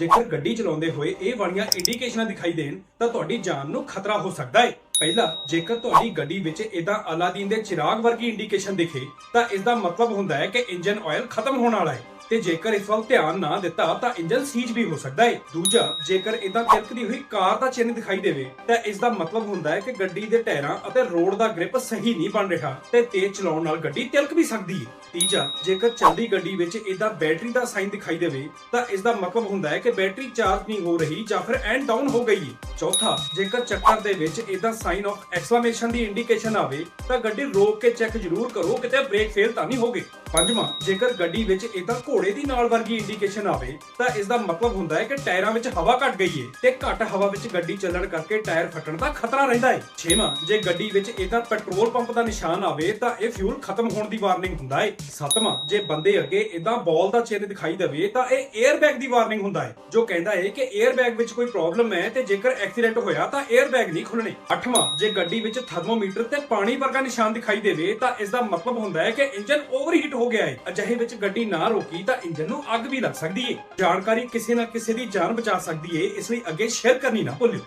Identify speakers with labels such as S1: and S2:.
S1: ਜੇਕਰ ਗੱਡੀ ਚਲਾਉਂਦੇ ਹੋਏ ਇਹ ਵਾਲੀਆਂ ਇੰਡੀਕੇਸ਼ਨਾਂ ਦਿਖਾਈ ਦੇਣ, ਤਾਂ ਤੁਹਾਡੀ ਜਾਨ ਨੂੰ ਖਤਰਾ ਹੋ ਸਕਦਾ ਹੈ। ਪਹਿਲਾ, ਜੇਕਰ ਤੁਹਾਡੀ ਗੱਡੀ ਵਿੱਚ ਇਦਾਂ ਅਲਾਦੀਨ ਦੇ ਚਿਰਾਗ ਵਰਗੀ ਇੰਡੀਕੇਸ਼ਨ ਦਿਖੇ, ਤਾਂ ਇਸ ਦਾ ਮਤਲਬ ਹੁੰਦਾ ਹੈ ਕਿ ਇੰਜਨ ਆਇਲ ਖਤਮ ਹੋਣ ਵਾਲਾ ਹੈ। ਤੇ ਜੇਕਰ ਇਸ ਵੱਲ ਧਿਆਨ ਨਾ ਦਿੱਤਾ, ਤਾਂ ਇੰਜਨ ਸੀਜ ਵੀ ਹੋ ਸਕਦਾ ਹੈ ਦੂਜਾ, ਜੇਕਰ ਇਦਾਂ ਤਿਲਕਦੀ ਹੋਈ ਕਾਰ ਦਾ ਚਿੰਨ੍ਹ ਦਿਖਾਈ ਦੇਵੇ, ਤਾਂ ਇਸ ਦਾ ਮਤਲਬ ਹੁੰਦਾ ਹੈ ਕਿ ਗੱਡੀ ਦੇ ਟਾਇਰਾਂ ਅਤੇ ਰੋਡ ਦਾ ਗ੍ਰਿਪ ਸਹੀ ਨਹੀਂ ਬਣ ਰਿਹਾ ਤੇ ਤੇਜ਼ ਚਲਾਉਣ ਨਾਲ ਗੱਡੀ ਤਿਲਕ ਵੀ ਸਕਦੀ ਹੈ ਤੀਜਾ, ਜੇਕਰ ਚਲਦੀ ਗੱਡੀ ਵਿੱਚ ਇਦਾਂ ਬੈਟਰੀ ਦਾ ਸਾਈਨ ਦਿਖਾਈ ਦੇਵੇ, ਤਾਂ ਇਸ ਦਾ ਮਤਲਬ ਹੁੰਦਾ ਹੈ ਕਿ ਬੈਟਰੀ ਚਾਰਜ ਨਹੀਂ ਹੋ ਰਹੀ ਜਾਂ ਫਿਰ ਐਂਡ ਡਾਊਨ ਹੋ ਗਈ ਹੈ ਚੌਥਾ, ਜੇਕਰ ਚੱਕਰ ਦੇ ਵਿੱਚ ਇਦਾਂ ਸਾਈਨ ਆਫ ਐਕਸਕਲੇਮੇਸ਼ਨ ਦੀ ਇੰਡੀਕੇਸ਼ਨ ਆਵੇ, ਤਾਂ ਗੱਡੀ ਰੋਕ ਕੇ ਚੈੱਕ ਜ਼ਰੂਰ ਕਰੋ, ਕਿਤੇ ਬ੍ਰੇਕ ਫੇਲ ਤਾਂ ਨਹੀਂ ਹੋ ਗਈ ਪੰਜਵਾਂ, ਜੇਕਰ ਗੱਡੀ ਵਿੱਚ ਇਦਾਂ ਘੋੜ ਘੋੜੇ ਦੀ ਨਾਲ ਵਰਗੀ ਇੰਡੀਕੇਸ਼ਨ ਆਵੇ, ਤਾਂ ਇਸ ਦਾ ਮਤਲਬ ਹੁੰਦਾ ਹੈ ਕਿ ਟਾਇਰਾਂ ਵਿੱਚ ਹਵਾ ਘਟ ਗਈ ਹੈ ਤੇ ਘੱਟ ਹਵਾ ਵਿੱਚ ਗੱਡੀ ਚੱਲਣ ਕਰਕੇ ਟਾਇਰ ਫਟਣ ਦਾ ਖਤਰਾ ਰਹਿੰਦਾ ਹੈ ਛੇਵਾਂ, ਜੇ ਗੱਡੀ ਵਿੱਚ ਇਦਾਂ ਪੈਟਰੋਲ ਪੰਪ ਦਾ ਨਿਸ਼ਾਨ ਆਵੇ, ਤਾਂ ਇਹ ਫਿਊਲ ਖਤਮ ਹੋਣ ਦੀ ਵਾਰਨਿੰਗ ਹੁੰਦਾ ਹੈ ਸੱਤਵਾਂ ਜੇ ਬੰਦੇ ਅੱਗੇ ਇਦਾਂ ਬਾਲ ਦਾ ਚਿਹਰੇ ਦਿਖਾਈ ਦਵੇ, ਤਾਂ ਇਹ 에ਅਰਬੈਗ ਦੀ ਵਾਰਨਿੰਗ ਹੁੰਦਾ ਹੈ, ਜੋ ਕਹਿੰਦਾ ਹੈ ਕਿ 에ਅਰਬੈਗ ਵਿੱਚ ਕੋਈ ਪ੍ਰੋਬਲਮ ਹੈ ਤੇ ਜੇਕਰ ਐਕਸੀਡੈਂਟ ਹੋਇਆ ਤਾਂ 에ਅਰਬੈਗ ਨਹੀਂ ਖੁੱਲਣੇ 8ਵਾਂ ਜੇ ਗੱਡੀ ਵਿੱਚ ਥਰਮੋਮੀਟਰ ਤੇ ਪਾਣੀ ਵਰਗਾ ਨਿਸ਼ਾਨ ਦਿਖਾਈ ਦੇਵੇ, ਤਾਂ ਇਸ ਦਾ ਮਤਲਬ ਹੁੰਦਾ ਹੈ ਕਿ ਇੰਜਨ ਓਵਰਹੀਟ ਹੋ ਗਿਆ ਹੈ। ਅਜਿਹੇ ਵਿੱਚ ਗੱਡੀ ਨਾ ਰੋਕੀ ਤਾਂ ਇੰਜਨ ਨੂੰ ਅੱਗ ਵੀ ਲੱਗ ਸਕਦੀ ਹੈ। ਜਾਣਕਾਰੀ ਕਿਸੇ ਨਾ ਕਿਸੇ ਦੀ ਜਾਨ ਬਚਾ ਸਕਦੀ ਹੈ, ਇਸ ਲਈ ਅੱਗੇ ਸ਼ੇਅਰ ਕਰਨੀ ਨਾ ਭੁੱਲਿਓ।